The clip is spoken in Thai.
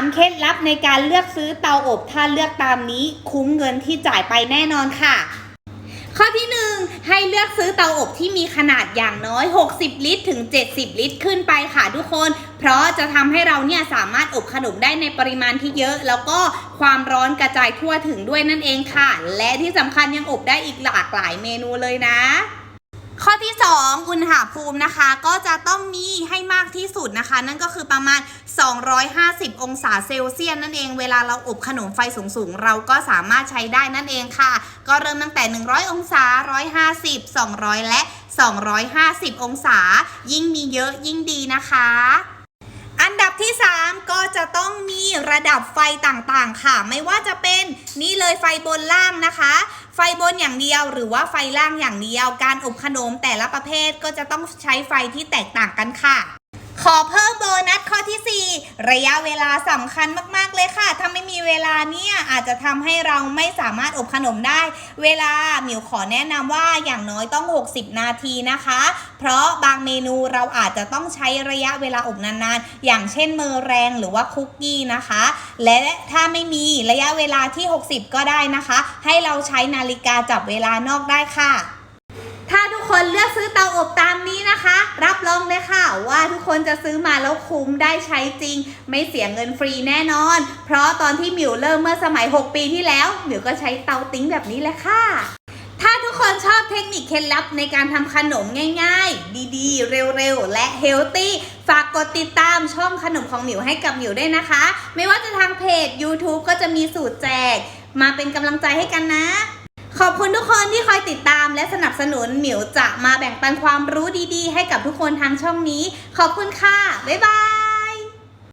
3 เคล็ดลับในการเลือกซื้อเตาอบถ้าเลือกตามนี้คุ้มเงินที่จ่ายไปแน่นอนค่ะ ข้อที่ 1 ให้เลือกซื้อเตาอบที่มีขนาดอย่างน้อย 60 ลิตรถึง 70 ลิตรขึ้นไปค่ะทุกคน เพราะจะทำให้เราเนี่ยสามารถอบขนมได้ในปริมาณที่เยอะ แล้วก็ความร้อนกระจายทั่วถึงด้วยนั่นเองค่ะ และที่สำคัญยังอบได้อีกหลากหลายเมนูเลยนะ ข้อที่ 2 อุณหภูมินะคะ ก็จะต้องมีให้มากที่สุดนะคะ นั่นก็คือประมาณ 250 องศาเซลเซียสนั่นเองเวลาเราอบขนมไฟสูงๆ เราก็สามารถใช้ได้นั่นเองค่ะ ก็เริ่มตั้งแต่ 100 องศา 150 200 และ 250 องศา ยิ่งมีเยอะยิ่งดีนะคะ อันดับที่3ก็จะต้องมี ระดับไฟต่างๆค่ะ ไม่ว่าจะเป็นนี่เลยไฟบนล่างนะคะ ไฟบนอย่างเดียวหรือว่าไฟล่างอย่างเดียว การอบขนมแต่ละประเภทก็จะต้องใช้ไฟที่แตกต่างกันค่ะ อเพิ่มโบนัสข้อที่ 4 ระยะเวลาสำคัญมากๆเลยค่ะ ถ้าไม่มีเวลาเนี่ยอาจจะทำให้เราไม่สามารถอบขนมได้ เวลาหมิวขอแนะนำว่าอย่างน้อยต้อง 60 นาทีนะคะ เพราะบางเมนูเราอาจจะต้องใช้ระยะเวลาอบนานๆ อย่างเช่นเมอแรงหรือว่าคุกกี้นะคะ และถ้าไม่มีระยะเวลาที่ 60 ก็ได้นะคะ ให้เราใช้นาฬิกาจับเวลานอกได้ค่ะ คนเลือกซื้อเตาอบตามนี้นะคะ รับรองเลยค่ะว่าทุกคนจะซื้อมาแล้วคุ้มได้ใช้จริง ไม่เสียเงินฟรีแน่นอน เพราะตอนที่หมิวเริ่มเมื่อสมัย 6 ปีที่แล้วหมิวก็ใช้เตาติ้งแบบนี้แหละค่ะถ้าทุกคนชอบเทคนิคเคล็ดลับในการทำขนมง่ายๆ ดีๆ เร็วๆ และเฮลตี้ฝากกดติดตามช่องขนมของหมิวให้กับหมิวด้วยนะคะ ไม่ว่าจะทางเพจ YouTube ก็จะมีสูตรแจก มาเป็นกำลังใจให้กันนะ ขอบคุณทุกคนที่คอยติดตาม และสนับสนุนหมิวจะมาแบ่งปันความรู้ดีๆ ให้กับทุกคนทางช่องนี้ ขอบคุณค่ะ บ๊ายบาย